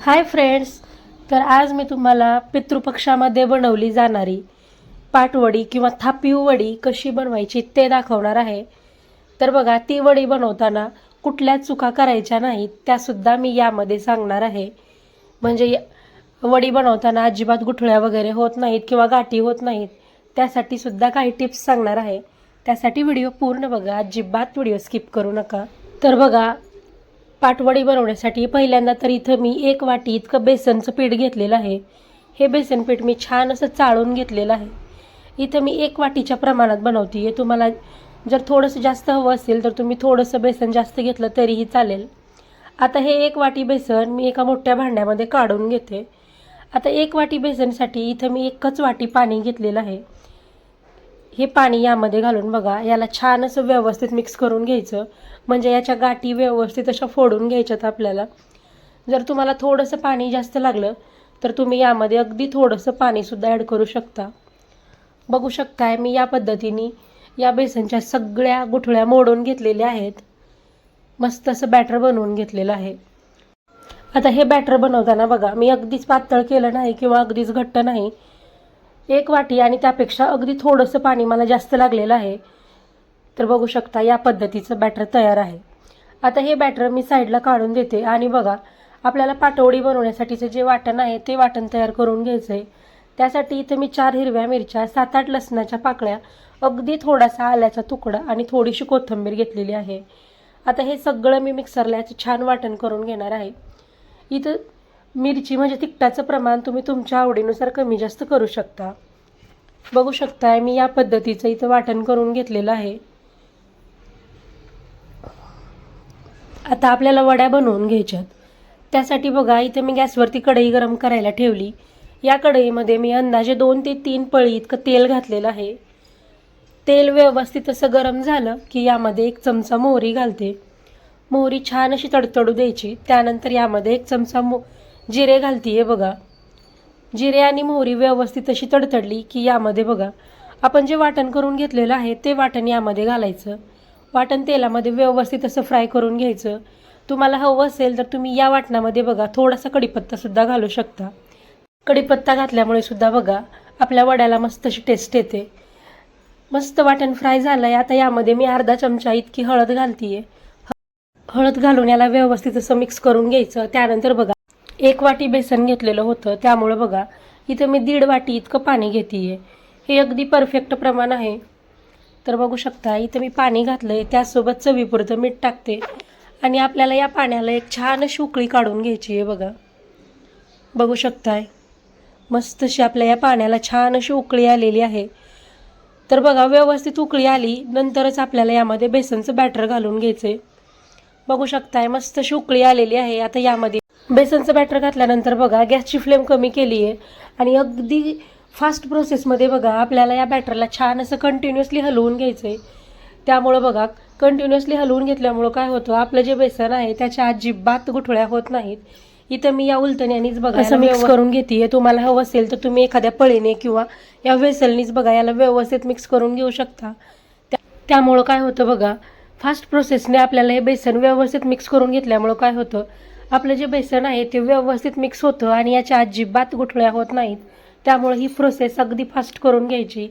Hi friends तर आज मी तुम्हाला पितृपक्षामध्ये बनवली जाणारी पाटवडी किंवा थापीव वडी कशी बनवायची ते दाखवणार आहे. तर बघा ती वडी बनवताना कुठल्या चुका करायच्या नाहीत त्यासुद्धा मी यामध्ये सांगणार आहे. म्हणजे वडी बनवताना अजिबात गुठळ्या वगैरे होत नाहीत किंवा गाठी होत नाहीत त्यासाठी सुद्धा काही टिप्स सांगणार आहे. त्यासाठी व्हिडिओ पूर्ण बघा अजिबात व्हिडिओ स्किप करू नका. तर बघा पाटवडी बनवण्यासाठी पहिल्यांदा तर इथं मी एक वाटी इतकं बेसनचं पीठ घेतलेलं आहे. हे बेसन पीठ मी छान असं चाळून घेतलेलं आहे. इथं मी एक वाटीच्या प्रमाणात बनवते. आहे तुम्हाला जर थोडंसं जास्त हवं असेल तर तुम्ही थोडंसं बेसन जास्त घेतलं तरीही चालेल. आता हे एक वाटी बेसन मी एका मोठ्या भांड्यामध्ये काढून घेते. आता एक वाटी बेसनसाठी इथं मी एकच वाटी पाणी घेतलेलं आहे. हे पाणी यामध्ये घालून बघा याला छान असं व्यवस्थित मिक्स करून घ्यायचं. म्हणजे याच्या गाठी व्यवस्थित अशा फोडून घ्यायच्यात आपल्याला. जर तुम्हाला थोडंसं पाणी जास्त लागलं तर तुम्ही यामध्ये अगदी थोडंसं पाणीसुद्धा ॲड करू शकता. बघू शकताय मी या पद्धतीने या बेसनच्या सगळ्या गुठळ्या मोडून घेतलेल्या आहेत. मस्त असं बॅटर बनवून घेतलेलं आहे. आता हे बॅटर बनवताना बघा मी अगदीच पातळ केलं नाही किंवा अगदीच घट्ट नाही. एक वाटी आणि त्यापेक्षा अगदी थोडंसं पाणी मला जास्त लागलेलं आहे. तर बघू शकता या पद्धतीचं बॅटर तयार आहे. आता हे बॅटर मी साईडला काढून देते आणि बघा आपल्याला पाटवडी बनवण्यासाठीचं जे वाटण आहे ते वाटण तयार करून घ्यायचं आहे. त्यासाठी इथं मी चार हिरव्या मिरच्या सात आठ लसणाच्या पाकळ्या अगदी थोडासा आल्याचा तुकडा आणि थोडीशी कोथिंबीर घेतलेली आहे. आता हे सगळं मी मिक्सरला याचं छान वाटण करून घेणार आहे. इथं मिरची म्हणजे तिखटाचं प्रमाण तुम्ही तुमच्या आवडीनुसार कमी जास्त करू शकता. बघू शकताय मी या पद्धतीचं इथं वाटण करून घेतलेलं आहे. आता आपल्याला वड्या बनवून घ्यायच्यात. त्यासाठी बघा इथे मी गॅसवरती कढई गरम करायला ठेवली. या कढईमध्ये मी अंदाजे दोन ते तीन पळी इतकं तेल घातलेलं आहे. तेल व्यवस्थित असं गरम झालं की यामध्ये एक चमचा मोहरी घालते. मोहरी छान अशी तडतडू द्यायची. त्यानंतर यामध्ये एक चमचा मो जिरे घालतीये बघा. जिरे आणि मोहरी व्यवस्थित अशी तडतडली की यामध्ये बघा आपण जे वाटण करून घेतलेलं आहे ते वाटण यामध्ये घालायचं. वाटण तेलामध्ये व्यवस्थित असं फ्राय करून घ्यायचं. तुम्हाला हवं असेल तर तुम्ही या वाटणामध्ये बघा थोडासा कडीपत्तासुद्धा घालू शकता. कढीपत्ता घातल्यामुळे सुद्धा बघा आपल्या वड्याला मस्त अशी टेस्ट येते. मस्त वाटण फ्राय झालं आहे आता यामध्ये मी अर्धा चमचा इतकी हळद घालतीये. हळद घालून याला व्यवस्थित असं मिक्स करून घ्यायचं. त्यानंतर बघा एक वाटी बेसन घेतलेलं होतं. त्यामुळं बघा इथं मी दीड वाटी इतकं पाणी घेते हे अगदी परफेक्ट प्रमाण आहे. तर बघू शकता इथं मी पाणी घातलं आहे त्यासोबत चवीपुरतं मीठ टाकते. आणि आपल्याला या पाण्याला एक छान अशी उकळी काढून घ्यायची आहे बघा. बघू शकताय? मस्त अशी आपल्या या पाण्याला छान अशी उकळी आलेली आहे. तर बघा व्यवस्थित उकळी आली नंतरच आपल्याला यामध्ये बेसनचं बॅटर घालून घ्यायचं आहे बघू शकताय मस्त अशी उकळी आलेली आहे. आता यामध्ये बेसनचं बॅटर घातल्यानंतर बघा गॅसची फ्लेम कमी केली आहे आणि अगदी फास्ट प्रोसेसमध्ये बघा आपल्याला या बॅटरला छान असं कंटिन्युअसली हलवून घ्यायचं आहे त्यामुळं बघा कंटिन्युअसली हलवून घेतल्यामुळं काय होतं आपलं जे बेसन आहे त्याच्या अजिबात गुठळ्या होत नाहीत. इथं मी या उलटण्यानीच बघा असं मिक्स करून घेते तुम्हाला हवं असेल तर तुम्ही एखाद्या पळीने किंवा या वेसलनीच बघा याला व्यवस्थित मिक्स करून घेऊ शकता. त्या त्यामुळं काय होतं बघा फास्ट प्रोसेसने आपल्याला हे बेसन व्यवस्थित मिक्स करून घेतल्यामुळं काय होतं आपलं जे बेसन आहे ते व्यवस्थित मिक्स होतं आणि याच्या अजिबात गुठळ्या होत नाहीत. त्यामुळं ही प्रोसेस अगदी फास्ट करून घ्यायची.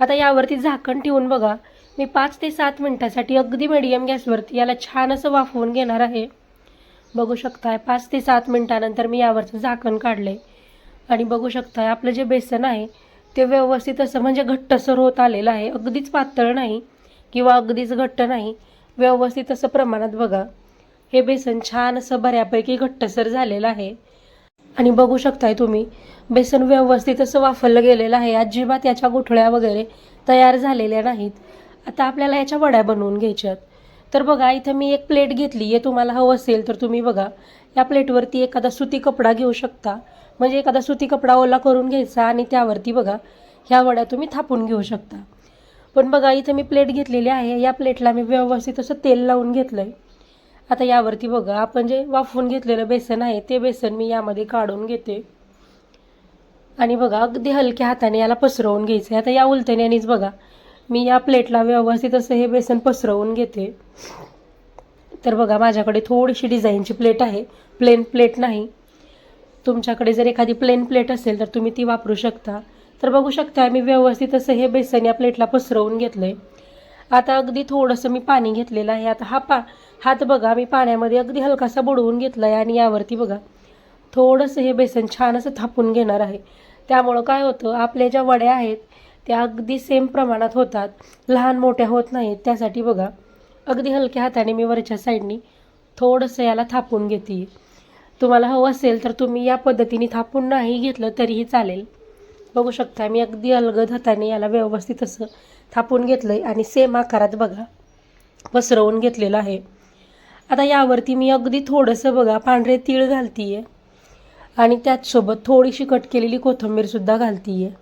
आता यावरती झाकण ठेवून बघा. मी पाच ते सात मिनटासाठी अगदी मिडियम गॅसवरती याला छान असं वाफवून घेणार आहे. बघू शकताय पाच ते सात मिनटानंतर मी यावरचं झाकण काढले आणि बघू शकताय आपलं जे बेसन आहे ते व्यवस्थित असं म्हणजे घट्टसर होत आलेलं आहे. अगदीच पातळ नाही किंवा अगदीच घट्ट नाही. व्यवस्थित असं प्रमाणात बघा. हे बेसन छान असं बऱ्यापैकी घट्टसर झालेलं आहे. आणि बघू शकताय तुम्ही बेसन व्यवस्थित असं वाफरलं गेलेलं आहे. अजिबात याच्या गुठळ्या वगैरे तयार झालेल्या नाहीत. आता आपल्याला याच्या वड्या बनवून घ्यायच्यात. तर बघा इथं मी एक प्लेट घेतली. आहे तुम्हाला हवं असेल तर तुम्ही बघा. या प्लेटवरती एखादा सुती कपडा घेऊ शकता. म्हणजे एखादा सुती कपडा ओला करून घ्यायचा आणि त्यावरती बघा ह्या वड्या तुम्ही थापून घेऊ शकता. पण बघा इथं मी प्लेट घेतलेली आहे. या प्लेटला मी व्यवस्थित असं तेल लावून घेतलं आहे आता यावरती बघा आपण जे वाफवून घेतलेलं बेसन आहे ते बेसन मी यामध्ये काढून घेते. आणि बघा अगदी हलक्या हाताने याला पसरवून घ्यायचं आहे आता या उलटण्यानेच बघा मी या प्लेटला व्यवस्थित असं हे बेसन पसरवून घेते. तर बघा माझ्याकडे थोडीशी डिझाईनची प्लेट आहे. प्लेन प्लेट नाही. तुमच्याकडे जर एखादी प्लेन प्लेट असेल तर तुम्ही ती वापरू शकता. तर बघू शकता मी व्यवस्थित असं हे बेसन या प्लेटला पसरवून घेतलं आहे आता अगदी थोडंसं मी पाणी घेतलेलं आहे. आता हा पा हात बघा मी पाण्यामध्ये अगदी हलकासा बुडवून घेतला आहे आणि यावरती बघा थोडंसं हे बेसन छान असं थापून घेणार आहे. त्यामुळं काय होतं आपल्या ज्या वड्या आहेत त्या अगदी सेम प्रमाणात होतात. लहान मोठ्या होत नाहीत. त्यासाठी बघा अगदी हलक्या हाताने मी वरच्या साईडनी थोडंसं याला थापून घेते. तुम्हाला हवं असेल तर तुम्ही या पद्धतीने थापून नाही घेतलं तरीही चालेल. बघू शकता मी अगदी अलगद हाताने याला व्यवस्थित असं थापून घेतलं आहे आणि सेम आकारात बघा पसरवून घेतलेलं आहे. आता यावरती मी अगदी थोडंसं बघा पांढरे तीळ घालती आहे आणि त्याचसोबत थोडीशी कट केलेली कोथिंबीरसुद्धा घालती आहे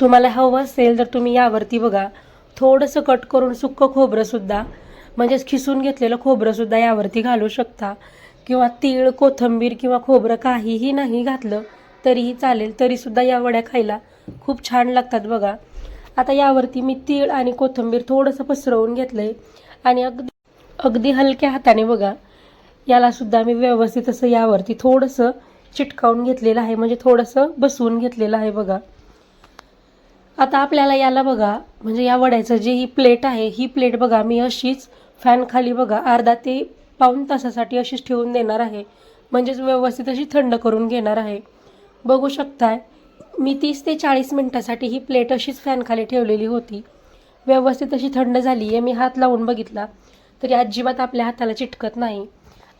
तुम्हाला हवं असेल तर तुम्ही यावरती बघा थोडंसं कट करून सुक्कं खोबरंसुद्धा म्हणजेच खिसून घेतलेलं खोबरंसुद्धा यावरती घालू शकता. किंवा तीळ कोथिंबीर किंवा खोबरं काहीही नाही घातलं तरीही चालेल तरीसुद्धा या वड्या खायला खूप छान लागतात बघा. आता यावरती मी तीळ आणि कोथिंबीर थोडंसं पसरवून घेतलं आहे आणि अगदी अगदी हलक्या हाताने बघा यालासुद्धा मी व्यवस्थित असं यावरती थोडंसं चिटकावून घेतलेलं आहे. म्हणजे थोडंसं बसवून घेतलेलं आहे बघा. आता आपल्याला याला बघा म्हणजे या वड्याचं जे ही प्लेट आहे ही प्लेट बघा मी अशीच फॅन खाली बघा अर्धा ते पाऊण तासासाठी अशीच ठेवून देणार आहे. म्हणजेच व्यवस्थित अशी थंड करून घेणार आहे. बघू शकताय मी तीस ते चाळीस मिनटासाठी ही प्लेट अशीच फॅनखाली ठेवलेली होती. व्यवस्थित अशी थंड झाली आहे मी हात लावून बघितला तरी अजिबात आपल्या हाताला चिटकत नाही.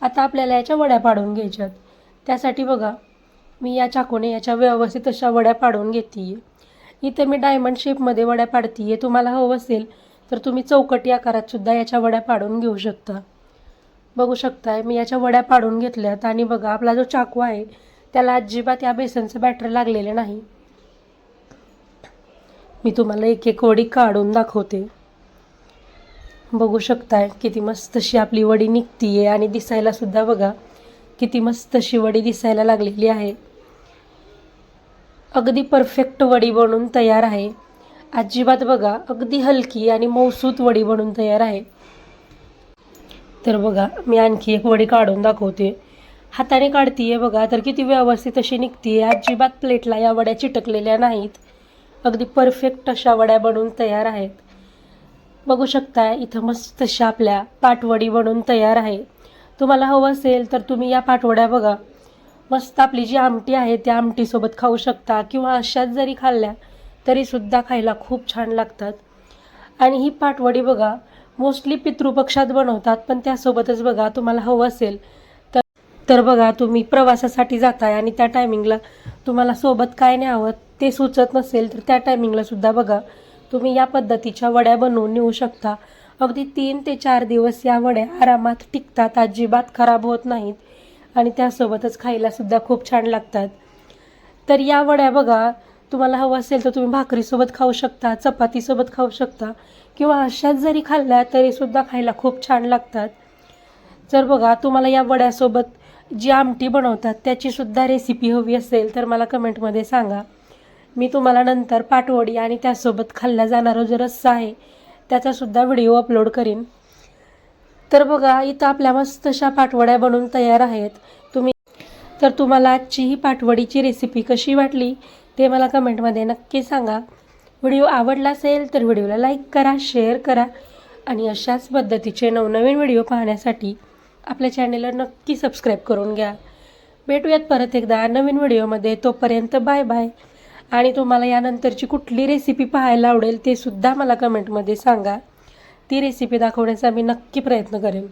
आता आपल्याला याच्या वड्या पाडून घ्यायच्यात. त्यासाठी बघा मी या चाकूने याच्या व्यवस्थित अशा वड्या पाडून घेते इथे मी डायमंड शेपमध्ये वड्या पाडते आहे तुम्हाला हवं असेल तर तुम्ही चौकटी आकारातसुद्धा याच्या वड्या पाडून घेऊ शकता. बघू शकताय मी याच्या वड्या पाडून घेतल्यात आणि बघा आपला जो चाकू आहे त्याला अजिबात या बेसनचं बॅटर लागलेलं नाही. मी तुम्हाला एक एक वडी काढून दाखवते. बघू शकताय किती मस्त अशी आपली वडी निघतीये आणि दिसायला सुद्धा बघा किती मस्त अशी वडी दिसायला लागलेली आहे. अगदी परफेक्ट वडी बनून तयार आहे. अजिबात बघा अगदी हलकी आणि मौसूत वडी बनून तयार आहे. तर बघा मी आणखी एक वडी काढून दाखवते. हाताने काढतीये बघा तर किती व्यवस्थित अशी निघतीये. अजिबात प्लेटला या वड्या चिटकलेल्या नाहीत. अगदी परफेक्ट अशा वड्या बनवून तयार आहेत. बघू शकताय इथं मस्त अशा आपल्या पाटवडी बनवून तयार आहे तुम्हाला हवं असेल तर तुम्ही या पाटवड्या बघा. मस्त आपली जी आमटी आहे त्या आमटीसोबत खाऊ शकता किंवा अशाच जरी खाल्ल्या तरीसुद्धा खायला खूप छान लागतात. आणि ही पाटवडी बघा मोस्टली पितृपक्षात बनवतात पण त्यासोबतच बघा तुम्हाला हवं असेल तर बघा तुम्ही प्रवासासाठी जाताय आणि त्या टायमिंगला तुम्हाला सोबत काय न्यावं ते सुचत नसेल तर त्या टायमिंगला सुद्धा बघा. तुम्ही या पद्धतीच्या वड्या बनवून नेऊ शकता. अगदी तीन ते चार दिवस या वड्या आरामात टिकतात अजिबात खराब होत नाहीत. आणि त्यासोबतच खायलासुद्धा खूप छान लागतात. तर या वड्या बघा तुम्हाला हवं असेल तर तुम्ही भाकरीसोबत खाऊ शकता चपातीसोबत खाऊ शकता किंवा अशाच जरी खाल्ल्या तरीसुद्धा खायला खूप छान लागतात. जर बघा तुम्हाला या वड्यासोबत जी आमटी बनवतात त्याचीसुद्धा रेसिपी हवी असेल तर मला कमेंटमध्ये सांगा. मी तुम्हाला नंतर पाटवडी आणि त्यासोबत खाल्ला जाणारा जो रस्सा आहे त्याचासुद्धा व्हिडिओ अपलोड करीन. तर बघा इथं आपल्या मस्त अशा पाटवड्या बनवून तयार आहेत. तुम्ही तर तुम्हाला आजची ही पाटवडीची रेसिपी कशी वाटली ते मला कमेंटमध्ये नक्की सांगा. व्हिडिओ आवडला असेल तर व्हिडिओला लाईक करा शेअर करा आणि अशाच पद्धतीचे नवनवीन व्हिडिओ पाहण्यासाठी आपल्या चॅनेलला नक्की सबस्क्राईब करून घ्या. भेटूयात परत एकदा नवीन व्हिडिओमध्ये तोपर्यंत बाय बाय आणि तुम्हाला यानंतरची कुठली रेसिपी पाहायला आवडेल ते सुद्धा मला कमेंटमध्ये सांगा. ती रेसिपी दाखवण्याचा मी नक्की प्रयत्न करेन.